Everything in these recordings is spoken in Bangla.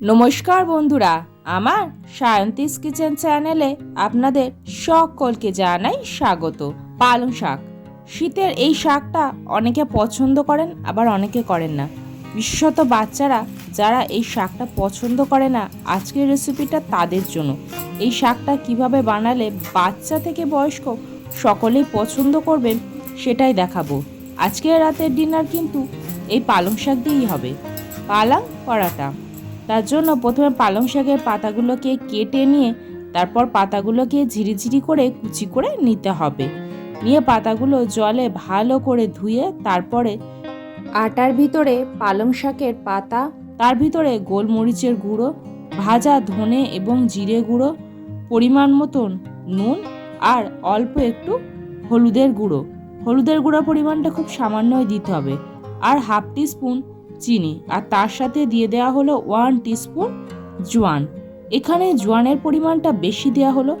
নমস্কার বন্ধুরা, আমার সায়ন্তিস কিচেন চ্যানেলে আপনাদের সকলকে জানাই স্বাগত। পালং শাক। শীতের এই শাকটা অনেকে পছন্দ করেন, আবার অনেকে করেন না। বিশেষত বাচ্চারা যারা এই শাকটা পছন্দ করে না, আজকের রেসিপিটা তাদের জন্য। এই শাকটা কীভাবে বানালে বাচ্চা থেকে বয়স্ক সকলেই পছন্দ করবেন, সেটাই দেখাবো। আজকের রাতের ডিনার কিন্তু এই পালং শাক দিয়েই হবে। পালং পরাটা। তার জন্য প্রথমে পালং শাকের পাতাগুলোকে কেটে নিয়ে, তারপর পাতাগুলোকে ঝিরিঝিরি করে কুচি করে নিতে হবে। নিয়ে পাতাগুলো জলে ভালো করে ধুয়ে তারপরে আটার ভিতরে পালং শাকের পাতা, তার ভিতরে গোলমরিচের গুঁড়ো, ভাজা ধনে এবং জিরে গুঁড়ো, পরিমাণ মতন নুন আর অল্প একটু হলুদের গুঁড়ো। হলুদের গুঁড়ো পরিমাণটা খুব সামান্যই দিতে হবে। আর হাফ টি স্পুন চিনি আর তার সাথে দিয়ে দেওয়া হলো ওয়ান টিস্পুন জোয়ান। এখানে জোয়ানের পরিমাণটা বেশি দেওয়া হলো।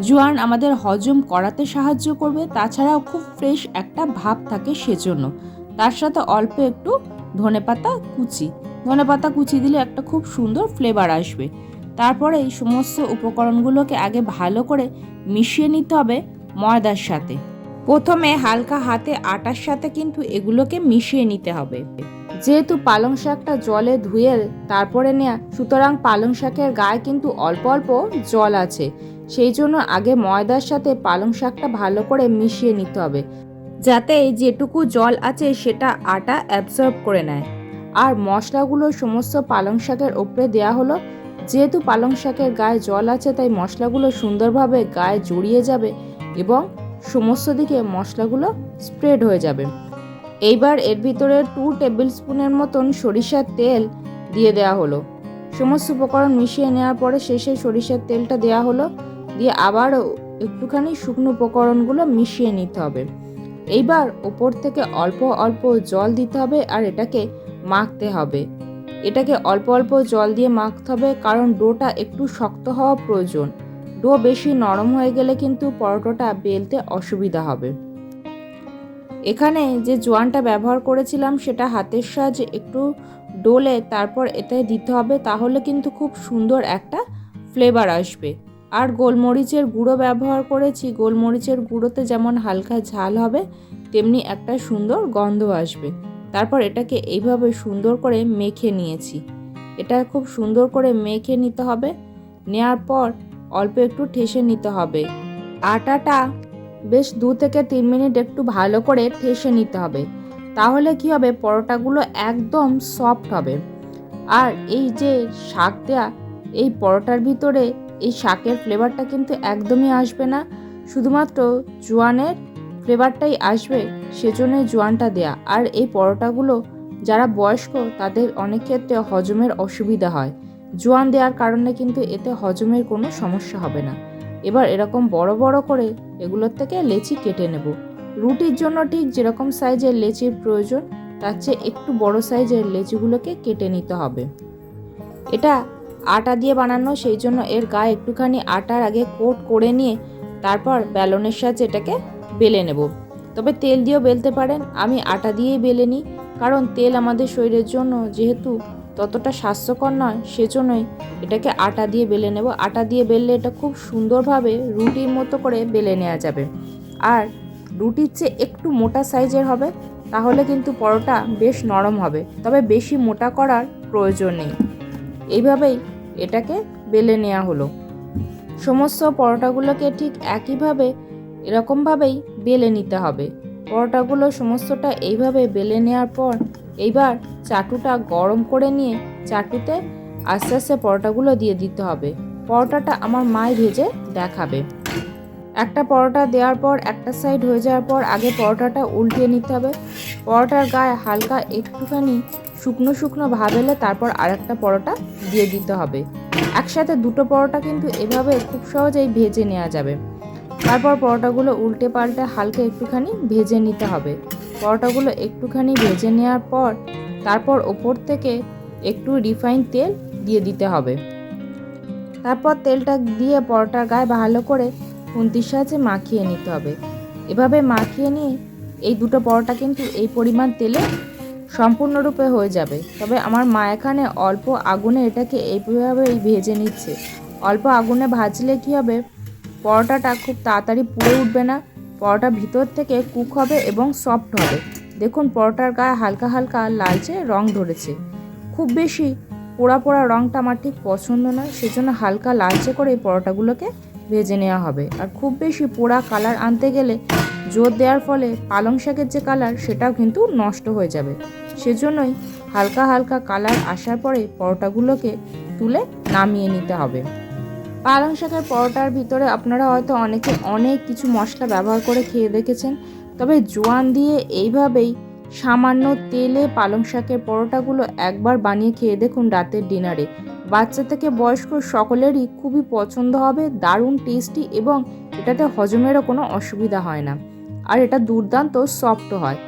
জোয়ান আমাদের হজম করাতে সাহায্য করবে, তাছাড়াও খুব ফ্রেশ একটা ভাব থাকে সেজন্য। তার সাথে অল্প একটু ধনেপাতা কুচি। ধনেপাতা কুচি দিলে একটা খুব সুন্দর ফ্লেভার আসবে। তারপরে এই সমস্ত উপকরণগুলোকে আগে ভালো করে মিশিয়ে নিতে হবে ময়দার সাথে। প্রথমে হালকা হাতে আটার সাথে কিন্তু এগুলোকে মিশিয়ে নিতে হবে। যেহেতু পালং শাকটা জলে ধুয়ে তারপরে নেয়া, সুতরাং পালং শাকের গায়ে কিন্তু অল্প অল্প জল আছে। সেই জন্য আগে ময়দার সাথে পালং শাকটা ভালো করে মিশিয়ে নিতে হবে, যাতে যেটুকু জল আছে সেটা আটা অ্যাবসর্ব করে নেয়। আর মশলাগুলো সমস্ত পালং শাকের ওপরে দেওয়া হলো। যেহেতু পালং শাকের গায়ে জল আছে, তাই মশলাগুলো সুন্দরভাবে গায়ে জড়িয়ে যাবে এবং সমস্ত দিকে মশলাগুলো স্প্রেড হয়ে যাবে। এইবার এর ভিতরে টু টেবিল স্পুনের মতন সরিষার তেল দিয়ে দেওয়া হলো। সমস্ত উপকরণ মিশিয়ে নেওয়ার পরে শেষে সরিষার তেলটা দেওয়া হলো। দিয়ে আবার একটুখানি শুকনো উপকরণগুলো মিশিয়ে নিতে হবে। এইবার ওপর থেকে অল্প অল্প জল দিতে হবে আর এটাকে মাখতে হবে। এটাকে অল্প অল্প জল দিয়ে মাখতে হবে কারণ ডোটা একটু শক্ত হওয়া প্রয়োজন। ডো বেশি নরম হয়ে গেলে কিন্তু পরোটাটা বেলতে অসুবিধা হবে। এখানে যে জোয়ানটা ব্যবহার করেছিলাম সেটা হাতের সাহায্যে একটু ডোলে তারপর এতে দিতে হবে, তাহলে কিন্তু খুব সুন্দর একটা ফ্লেভার আসবে। আর গোলমরিচের গুঁড়ো ব্যবহার করেছি, গোলমরিচের গুঁড়োতে যেমন হালকা ঝাল হবে, তেমনি একটা সুন্দর গন্ধ আসবে। তারপর এটাকে এইভাবে সুন্দর করে মেখে নিয়েছি। এটা খুব সুন্দর করে মেখে নিতে হবে নেওয়ার পর অল্প একটু ঠেসে নিতে হবে। আটাটা বেশ দু থেকে তিন মিনিট একটু ভালো করে ঠেসে নিতে হবে। তাহলে কি হবে? পরোটাগুলো একদম সফট হবে। আর এই যে শাক দেয়া, এই পরোটার ভিতরে এই শাকের ফ্লেভারটা কিন্তু একদমই আসবে না। শুধুমাত্র জোয়ানের ফ্লেভারটাই আসবে, সেজন্যই জোয়ানটা দেয়া। আর এই পরোটাগুলো যারা বয়স্ক, তাদের অনেক ক্ষেত্রে হজমের অসুবিধা হয়। জোয়ান দেওয়ার কারণে কিন্তু এতে হজমের কোনো সমস্যা হবে না। এবার এরকম বড় বড় করে এগুলোর থেকে লেচি কেটে নেব। রুটির জন্য ঠিক যেরকম সাইজের লেচির প্রয়োজন, তার চেয়ে একটু বড় সাইজের লেচিগুলোকে কেটে নিতে হবে। এটা আটা দিয়ে বানানো, সেই জন্য এর গায়ে একটুখানি আটার আগে কোট করে নিয়ে তারপর ব্যালনের সাহায্যে এটাকে বেলে নেব। তবে তেল দিয়েও বেলতে পারেন, আমি আটা দিয়েই বেলে নিই, কারণ তেল আমাদের শরীরের জন্য যেহেতু ততটা স্বাস্থ্যকর নয়, সেজন্যই এটাকে আটা দিয়ে বেলে নেব। আটা দিয়ে বেললে এটা খুব সুন্দরভাবে রুটির মতো করে বেলে নেওয়া যাবে। আর রুটির চেয়ে একটু মোটা সাইজের হবে, তাহলে কিন্তু পরোটা বেশ নরম হবে। তবে বেশি মোটা করার প্রয়োজন নেই। এইভাবেই এটাকে বেলে নেওয়া হলো। সমস্ত পরোটাগুলোকে ঠিক একইভাবে, এরকমভাবেই বেলে নিতে হবে। পরোটাগুলো সমস্তটা এইভাবে বেলে নেওয়ার পর এইবার চাটুটা গরম করে নিয়ে চাটুতে আস্তে আস্তে পরোটাগুলো দিয়ে দিতে হবে। পরোটাটা আমার মায় ভেজে দেখাবে। একটা পরোটা দেওয়ার পর, একটা সাইড হয়ে যাওয়ার পর আগে পরোটাটা উল্টিয়ে নিতে হবে। পরোটার গায়ে হালকা একটুখানি শুকনো শুকনো ভাব এলে তারপর আরেকটা পরোটা দিয়ে দিতে হবে। একসাথে দুটো পরোটা কিন্তু এভাবে খুব সহজেই ভেজে নেওয়া যাবে। তারপর পরোটাগুলো উল্টে পাল্টে হালকা একটুখানি ভেজে নিতে হবে। পরোটাগুলো একটুখানি ভেজে নেওয়ার পর তারপর ওপর থেকে একটু রিফাইন তেল দিয়ে দিতে হবে। তারপর তেলটা দিয়ে পরোটার গায়ে ভালো করে খুন্তির সাহায্যে মাখিয়ে নিতে হবে। এভাবে মাখিয়ে নিয়ে এই দুটো পরোটা কিন্তু এই পরিমাণ তেলে সম্পূর্ণরূপে হয়ে যাবে। তবে আমার মা এখানে অল্প আগুনে এটাকে এইভাবেই ভেজে নিচ্ছে। অল্প আগুনে ভাজলে কী হবে? পরোটাটা খুব তাড়াতাড়ি পুড়ে উঠবে না। পরোটা ভিতর থেকে কুক হবে এবং সফট হবে। দেখুন, পরোটার গায়ে হালকা হালকা লালচে রং ধরেছে। খুব বেশি পোড়া পোড়া রংটা আমার ঠিক পছন্দ নয়, সেজন্য হালকা লালচে করে এই পরোটাগুলোকে ভেজে নেওয়া হবে। আর খুব বেশি পোড়া কালার আনতে গেলে জোর দেওয়ার ফলে পালং শাকের যে কালার, সেটাও কিন্তু নষ্ট হয়ে যাবে। সেজন্যই হালকা হালকা কালার আসার পরে পরোটাগুলোকে তুলে নামিয়ে নিতে হবে। পালং শাকের পরোটার ভিতরে আপনারা হয়তো অনেকে অনেক কিছু মশলা ব্যবহার করে খেয়ে দেখেছেন, তবে জোয়ান দিয়ে এইভাবেই সামান্য তেলে পালং শাকের পরোটাগুলো একবার বানিয়ে খেয়ে দেখুন রাতের ডিনারে। বাচ্চা থেকে বয়স্ক সকলেরই খুবই পছন্দ হবে, দারুণ টেস্টি এবং এটাতে হজমেরও কোনো অসুবিধা হয় না। আর এটা দুর্দান্ত সফট হয়।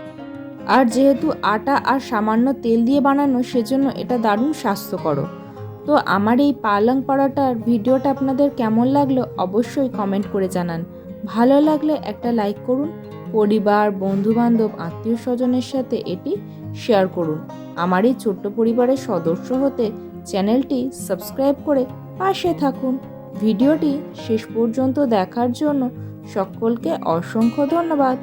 আর যেহেতু আটা আর সামান্য তেল দিয়ে বানানো, সেজন্য এটা দারুণ স্বাস্থ্যকর তো আমার এই পালং পরোটার ভিডিওটা আপনাদের কেমন লাগল অবশ্যই কমেন্ট করে জানান। ভালো লাগলে একটা লাইক করুন, পরিবার, বন্ধুবান্ধব আত্মীয় স্বজনের সাথে এটি শেয়ার করুন। আমার এই ছোট্ট পরিবারের সদস্য হতে চ্যানেলটি সাবস্ক্রাইব করে পাশে থাকুন। ভিডিওটি শেষ পর্যন্ত দেখার জন্য সকলকে অসংখ্য ধন্যবাদ।